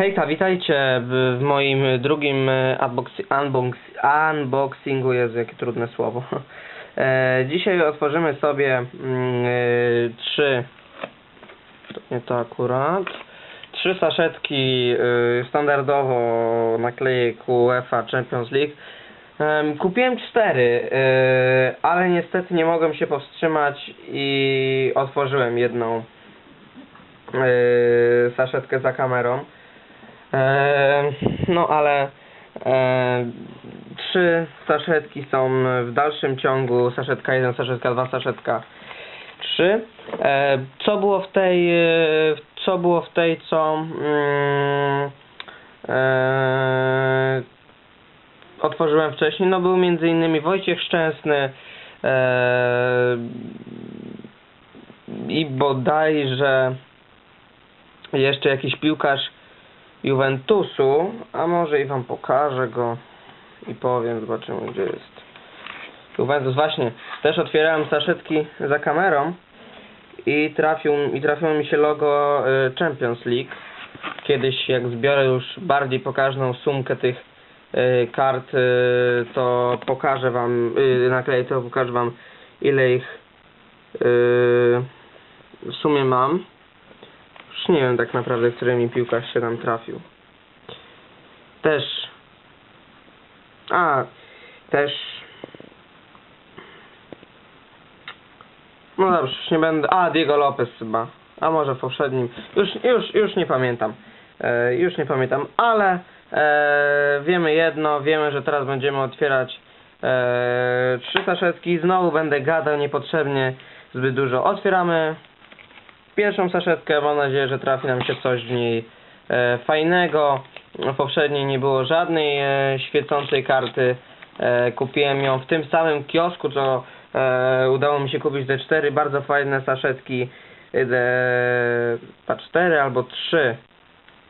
Hejka, witajcie w, w moim drugim e, unboxi unbox unboxingu, jest jakie trudne słowo. E, dzisiaj otworzymy sobie mm, e, trzy, nie to akurat, trzy saszetki e, standardowo naklejek UEFA Champions League. Em, Kupiłem cztery, e, ale niestety nie mogłem się powstrzymać i otworzyłem jedną saszetkę za kamerą. E, no ale e, trzy saszetki są w dalszym ciągu, saszetka 1, saszetka 2, saszetka 3. E, co było w tej, co było w tej, co otworzyłem wcześniej, no był między innymi Wojciech Szczęsny i bodajże jeszcze jakiś piłkarz Juventusu, a może i wam pokażę go i powiem, zobaczymy gdzie jest. Juventus, właśnie, też otwierałem saszetki za kamerą i trafił, i trafiło mi się logo y, Champions League. Kiedyś jak zbiorę już bardziej pokaźną sumkę tych y, kart, y, to pokażę wam, nakleję to pokażę wam ile ich w sumie mam. Już nie wiem tak naprawdę, który mi piłkarz się tam trafił. Też. A, też. No dobrze, już nie będę. A, Diego Lopez chyba. A może w poprzednim. Już, już, już nie pamiętam. E, już nie pamiętam, ale e, wiemy jedno, wiemy, że teraz będziemy otwierać e, trzy saszetki. Znowu będę gadał niepotrzebnie zbyt dużo. Otwieramy pierwszą saszetkę. Mam nadzieję, że trafi nam się coś w niej e, fajnego. W poprzedniej nie było żadnej e, świecącej karty. E, kupiłem ją w tym samym kiosku, co e, udało mi się kupić te cztery bardzo fajne saszetki. E, cztery albo trzy.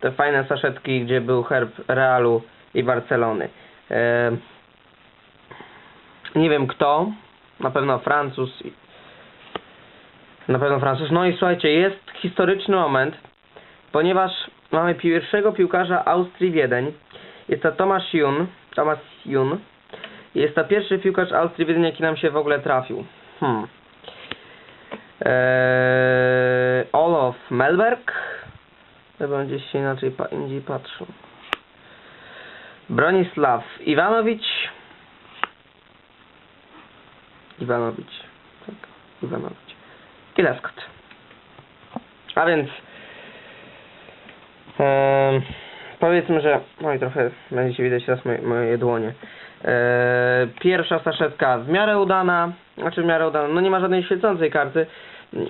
Te fajne saszetki, gdzie był herb Realu i Barcelony. E, nie wiem kto. Na pewno Francuz na pewno Francuz. No i słuchajcie, jest historyczny moment, ponieważ mamy pierwszego piłkarza Austrii Wiedeń. Jest to Tomasz Jun. Tomasz Jun. Jest to pierwszy piłkarz Austrii Wiedeń, jaki nam się w ogóle trafił. Hmm. Eee, Olof Melberg. Chyba gdzieś się inaczej pa indziej patrzył. Bronisław Iwanowicz. Iwanowicz. Tak, Iwanowicz i Leskot. A więc em, powiedzmy, że no i trochę będziecie widać teraz moje, moje dłonie. E, pierwsza saszetka w miarę udana, znaczy w miarę udana, no nie ma żadnej świecącej karty,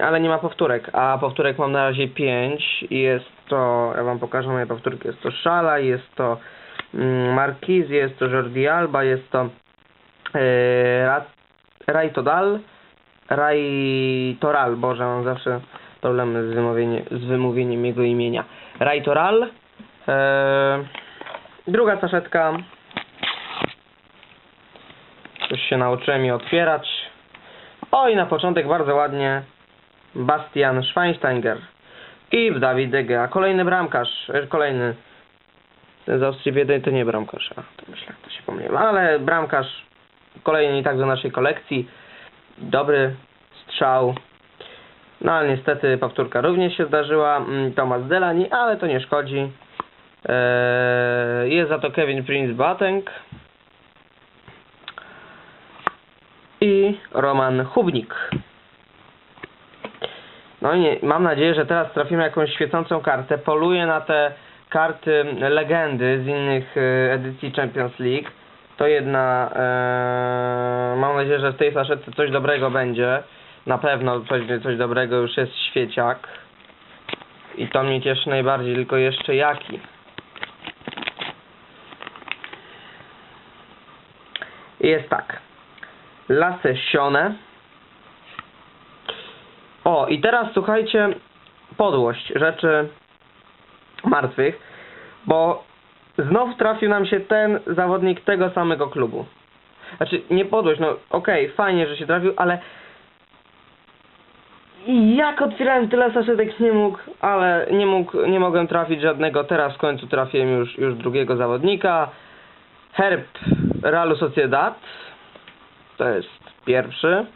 ale nie ma powtórek, a powtórek mam na razie 5 i jest to, ja wam pokażę moje powtórki, jest to Szala, jest to mm, Marquiz, jest to Jordi Alba, jest to e, Ra- Rai Toral, Boże, mam zawsze problemy z, wymówienie, z wymówieniem jego imienia. Rai Toral. Eee, druga saszetka. Już się nauczyłem je otwierać. O i na początek bardzo ładnie Bastian Schweinsteiger i Dawid De Gea. Kolejny bramkarz, e, kolejny z Austrii to nie bramkarz, a to myślę, to się pomyliłem, ale bramkarz kolejny i tak do naszej kolekcji dobry strzał. No ale niestety powtórka również się zdarzyła. Mm, Tomasz Delani, ale to nie szkodzi. Eee, jest za to Kevin Prince Boateng i Roman Hubnik. No i nie, mam nadzieję, że teraz trafimy jakąś świecącą kartę. Poluję na te karty legendy z innych e, edycji Champions League. To jedna. E, mam nadzieję, że w tej saszetce coś dobrego będzie. Na pewno coś, coś dobrego już jest świeciak. I to mnie cieszy najbardziej, tylko jeszcze jaki. Jest tak. Lasy sione. O, i teraz słuchajcie, podłość rzeczy martwych, bo znów trafił nam się ten zawodnik tego samego klubu. Znaczy, nie podłość, no okej, fajnie, że się trafił, ale jak otwierałem tyle saszetek nie mógł, ale nie mógł, nie mogłem trafić żadnego. Teraz w końcu trafiłem już, już drugiego zawodnika. Herb Realu Sociedad. To jest pierwszy.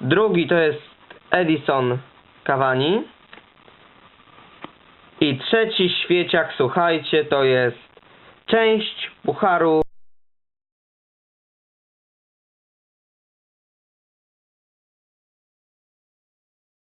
Drugi to jest Edison Cavani. I trzeci świeciak, słuchajcie, to jest część Pucharu